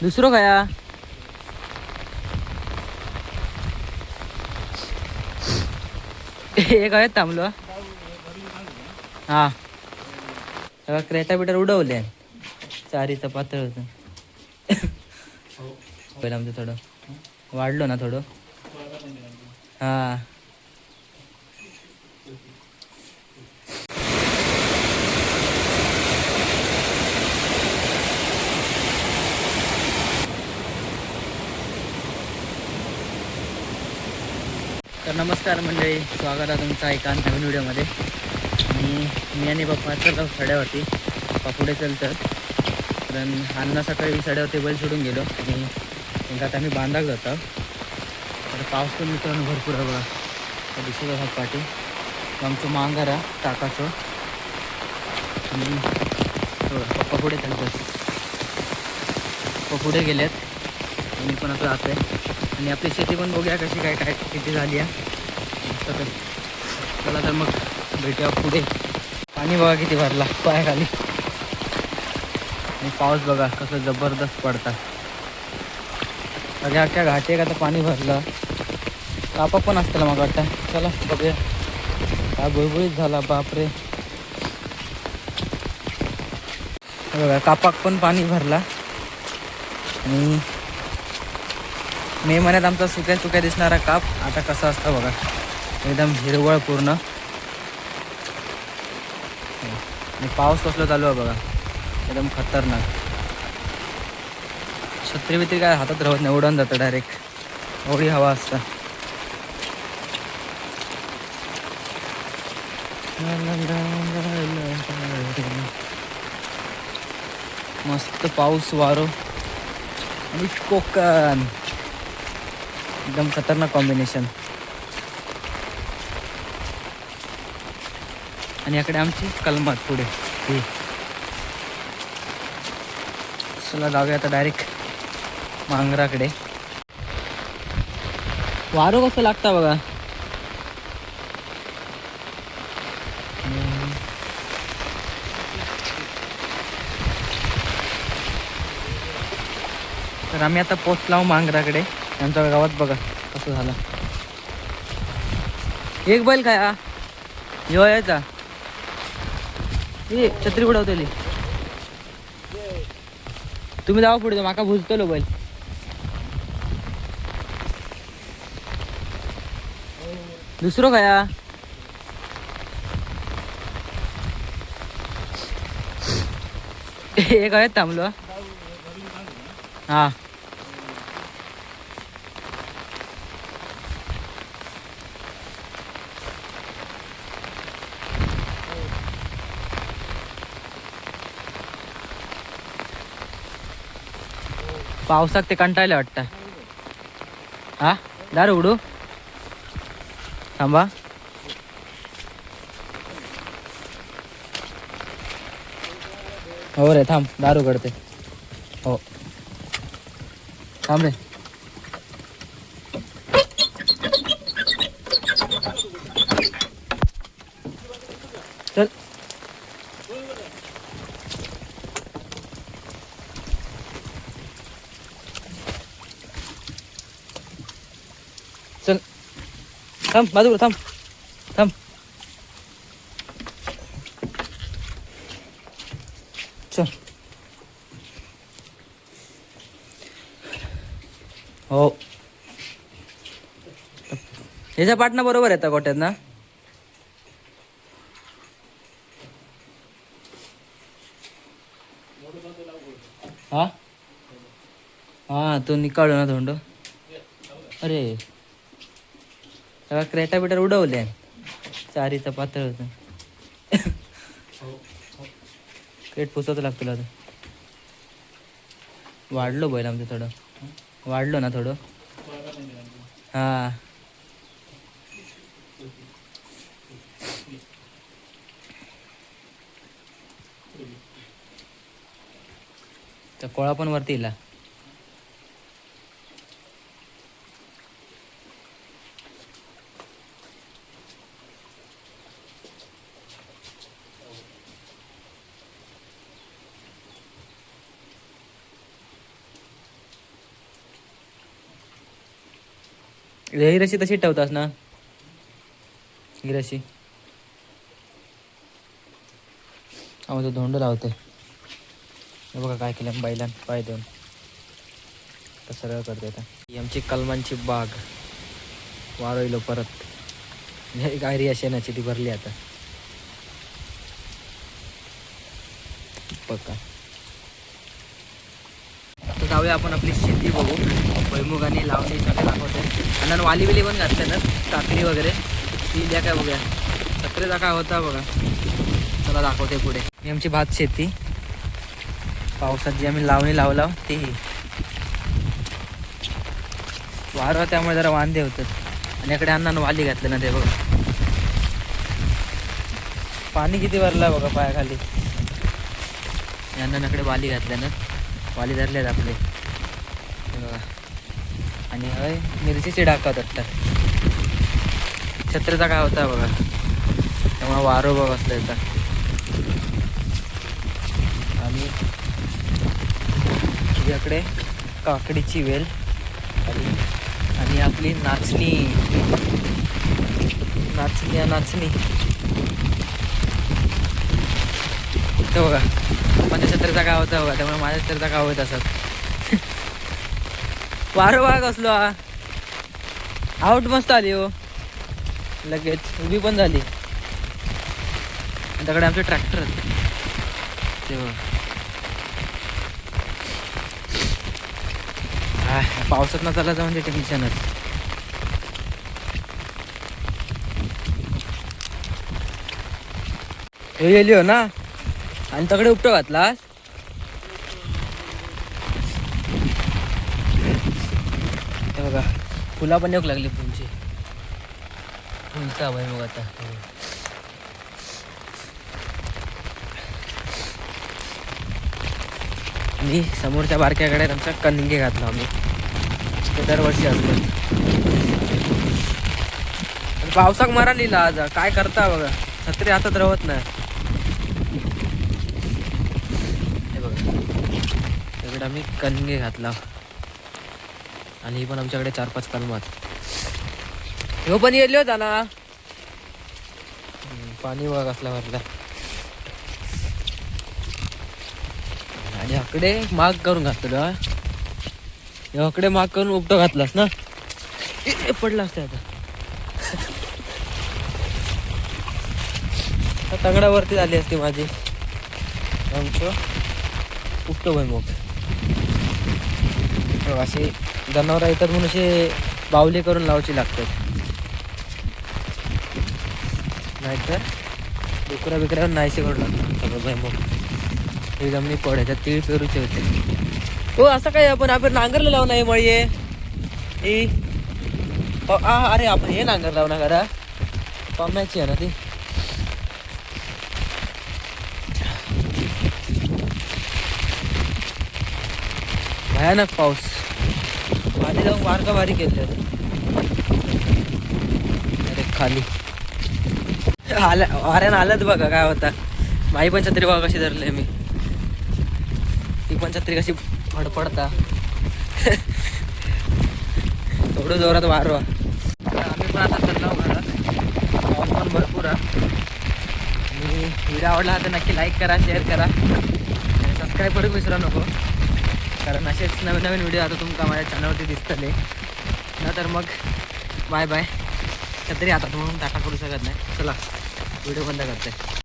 दुसरं काय? एक आहेत थांबलो? हा. सगळं क्रेटा बिटर उडवले. चारीचं पातळ होतं पहिलं आमचं थोडं. वाढलो ना थोडं. हा. तर नमस्कार मंडळी स्वागत आहे तुमचा एका नवीन व्हिडिओमध्ये. आणि मी आणि पप्पा चाललो सड्यावरती पप्पा पुढे चलतात. कारण अन्ना सकाळी सड्यावरती बैल सोडून गेलो आणि एकदा आता आम्ही बांधाक जातो. तर पाऊस पण मित्रांनो भरपूर आहे बघा. तर दिसत आहात पाठी. आमचं मांगारा आहे टाकाचं आणि हो, पप्पा पुढे चालतात. पप्पा पुढे गेल्यात मी पण आता आहे आणि आपली शेती पण बघूया कशी काय काय किती झाली आहे. तर. चला तर मग भेटूया पुढे. पाणी बघा किती भरला पायाखाली. आणि पाऊस बघा कसं जबरदस्त पडता सगळ्या अख्ख्या घाटी का तर पाणी भरलं. कापा पण असतं मग वाटतं. चला बघूया. काय बुळबुळीत झाला बापरे. बघा कापाक पण पाणी भरला. आणि मे महिन्यात आमचा सुक्या सुक्या दिसणारा काप. आता कसा असतं बघा. एकदम हिरवळ पूर्ण. आणि पाऊस कसला चालू आहे बघा. एकदम खतरनाक. छत्री बित्री काय हातात राहत नाही. उडून जातं डायरेक्ट एवढी हवा असतं. मस्त पाऊस वारो. आणि कोकण. एकदम खतरनाक कॉम्बिनेशन आणि इकडे आमची कलमात पुढे. ही चला जाऊया आता डायरेक्ट मांगराकडे. वारो कसं लागता बघा. तर आम्ही आता पोचलाव मांगराकडे. आमच्या गावात बघा कसं झालं. एक बैल काय हा यायचा ए छत्री उडवतली तुम्ही जावा पुढे माका भुजतलो बैल. दुसरं काय एक आहेत थांबलो. हा. पावसात ते कंटाळले वाटतं. हा? दार उडू? थांबा. हो रे थांब. दारू उघडते. हो. थांब रे. थांब बाजूला थांब थांब चल हो ह्याच्या पाटणा बरोबर येतं गोट्यात ना हा हा तो निकाळू ना तोंड अरे तेव्हा क्रेटा बिटर उडवले. चारीचं पातळ होतं. क्रेट पुसवतं लागतो तुला आता. वाढलो बैल आमचं थोडं. वाढलो ना थोडं. हा. तर कोळा पण वरती इला ही रशी तशी ठेवतास ना? ही रशी. अहो तो धोंड लावते. बघा काय केलं बैलान पाय देऊन तर सरळ करते आता. ही आमची कलमांची बाग. वारवलो परत. गायरी शेणाची ती भरली आता. पक्का जाऊया आपण आपली शेती बघू. भैमुग आणि लावणी सगळे दाखवते आणि वाली बिली पण घातले ना काकडी वगैरे. ती द्या काय बघूया. सक्रेचा काय होता बघा. चला दाखवते पुढे. ही आमची भात शेती. पावसात जी आम्ही लावणी लावला ती. वारं त्यामुळे जरा वांदे होतात आणि इकडे अण्णानं वाली घातले ना ते बघा. पाणी किती भरलं बघा पायाखाली. अण्णांकडे वाली घातल्या ना वाली आहेत आपले. बघा. आणि हय मिरचीचे डाका तर छत्रीचा काय होता बघा. त्यामुळे वारो बघ असलं येतात आणि तुझ्याकडे काकडीची वेल आणि आणि आपली नाचणी. नाचणी या नाचणी. तो बघा. माझ्या छत्रीचा काय होता बघा त्यामुळे माझ्या छत्रीचा काय होत असत. वारो बघा कसलो आउट मस्त आली हो. लगेच उभी पण झाली. त्याकडे आमचे ट्रॅक्टर ते बघा. पावसात न चालायचं म्हणजे टेन्शनच हे गेली हो ना? आणि तकडे उपटो घातला हे बघा फुला पण येऊ लागली फुलची. फुलचा भाई मग आता. मी समोरच्या बारक्याकडे आमचा कणगे घातला आम्ही. ते दरवर्षी असतो. पावसाक मारा लिहिला आज. काय करता बघा. छत्री हातात रवत नाही हे बघा त्याकडे आम्ही कणगे घातला. आणि ही पण आमच्याकडे चार पाच कलमात ह्यो पण येलो होता ना पाणी वाघ असला भरला आणि आकडे माग करून घातलं हा. आकडे माग करून उपटो घातलास ना? पडला असता आता. तगडावरती झाली असती माझी. आमचं उपटो भाई मग. असे जनावर येतात म्हणून असे बावले करून लावायचे लागतात नाहीतर डुकरा बिकरा नाहीसे करून लागतात भाई मग हे जमिनी पडायच्या तीळ पेरूचे होते. हो असं काय आपण आपण नांगरला लावून आहे मळी ए आ, अरे आपण हे नांगर लावू ना करा पाण्याची आहे ना ती. भयानक पाऊस. पाणी जाऊन वारका बारीक केले अरे खाली. आल्या वाऱ्यानं आलंच बघा काय होता. माई पण छत्री बघा कशी धरले मी. ती पण छत्री कशी फडफडता थोडं जोरात वारवा आम्ही पण आता चाललो घरात. पाऊस पण भरपूर आणि व्हिडिओ आवडला तर नक्की लाईक करा शेअर करा. आणि सबस्क्राईब करू विसरू नको. कारण असेच नवीन नवीन व्हिडिओ आता तुमका माझ्या चॅनलवरती दिसतले. न तर मग बाय बाय तरी आता म्हणून टाका करू शकत नाही. चला व्हिडिओ बंद करते.